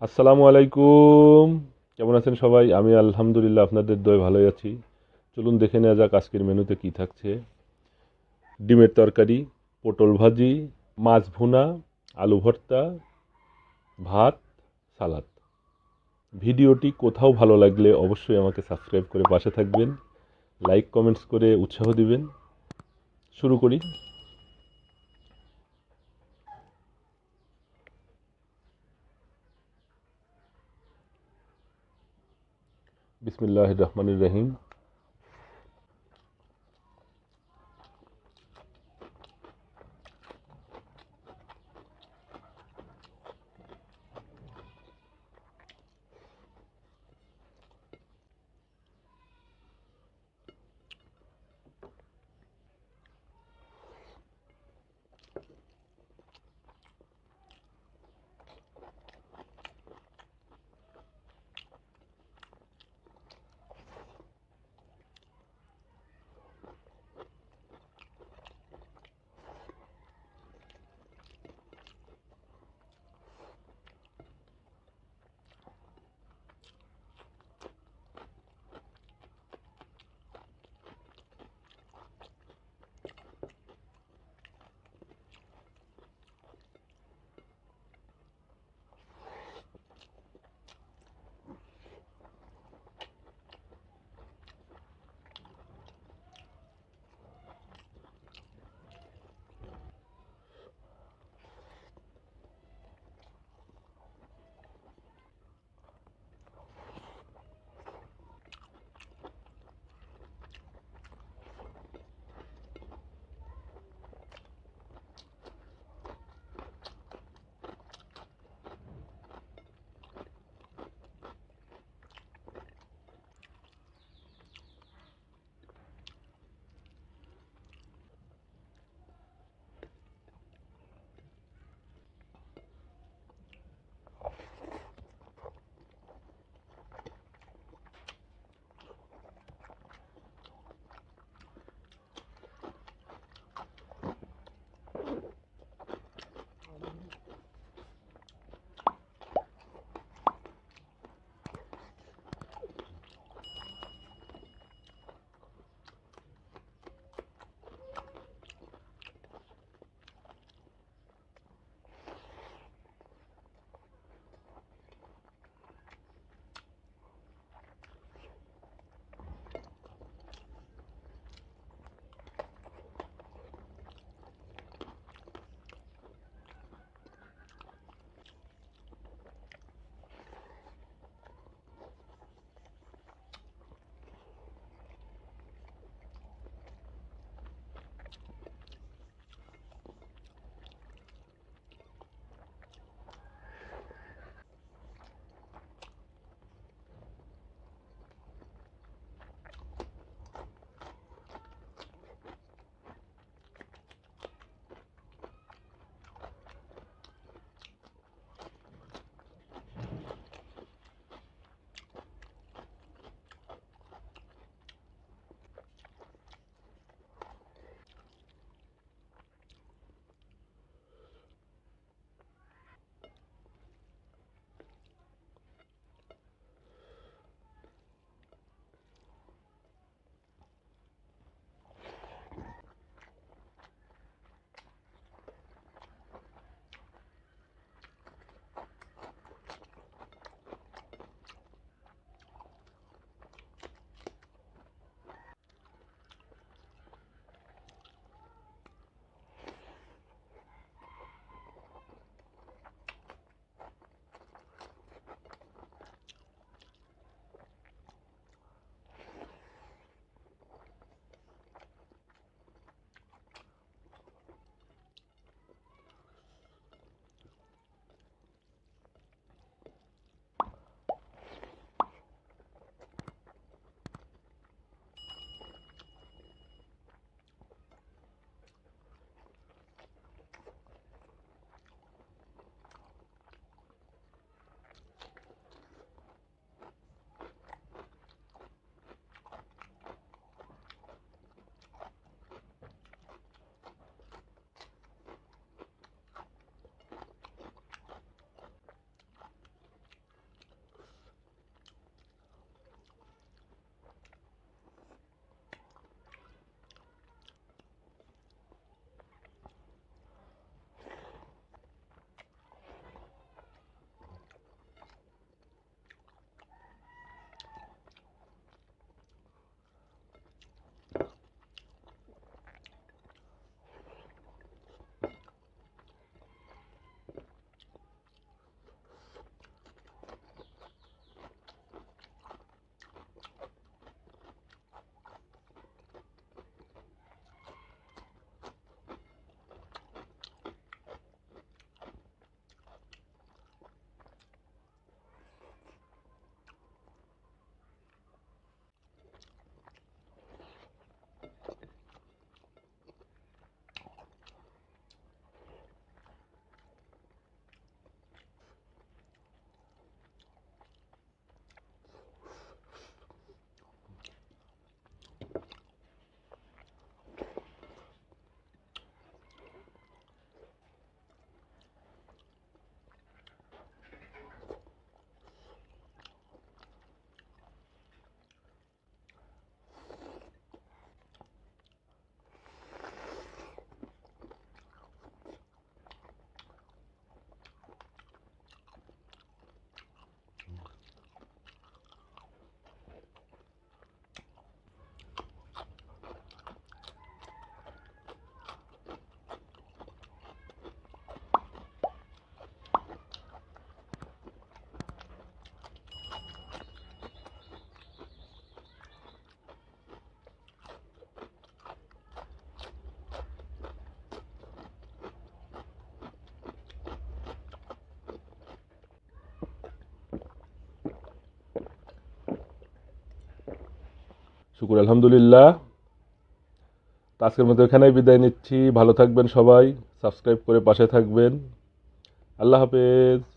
আসসালামু আলাইকুম। কেমন আছেন সবাই? আমি আলহামদুলিল্লাহ আপনাদের দয় ভালোই আছি। চলুন দেখে নেওয়া যাক আজকের মেনুতে কি থাকছে। ডিমের তরকারি, পটল ভাজি, মাছ ভুনা, আলু ভর্তা, ভাত, সালাদ। ভিডিওটি কোথাও ভালো লাগলে অবশ্যই আমাকে সাবস্ক্রাইব করে পাশে থাকবেন। লাইক, কমেন্টস করে উৎসাহ দিবেন। শুরু করি। बिसमीम শুকুর, আলহামদুলিল্লাহ। আজকের মতো এখানেই বিদায় নিচ্ছি। ভালো থাকবেন সবাই। সাবস্ক্রাইব করে পাশে থাকবেন। আল্লাহ হাফেজ।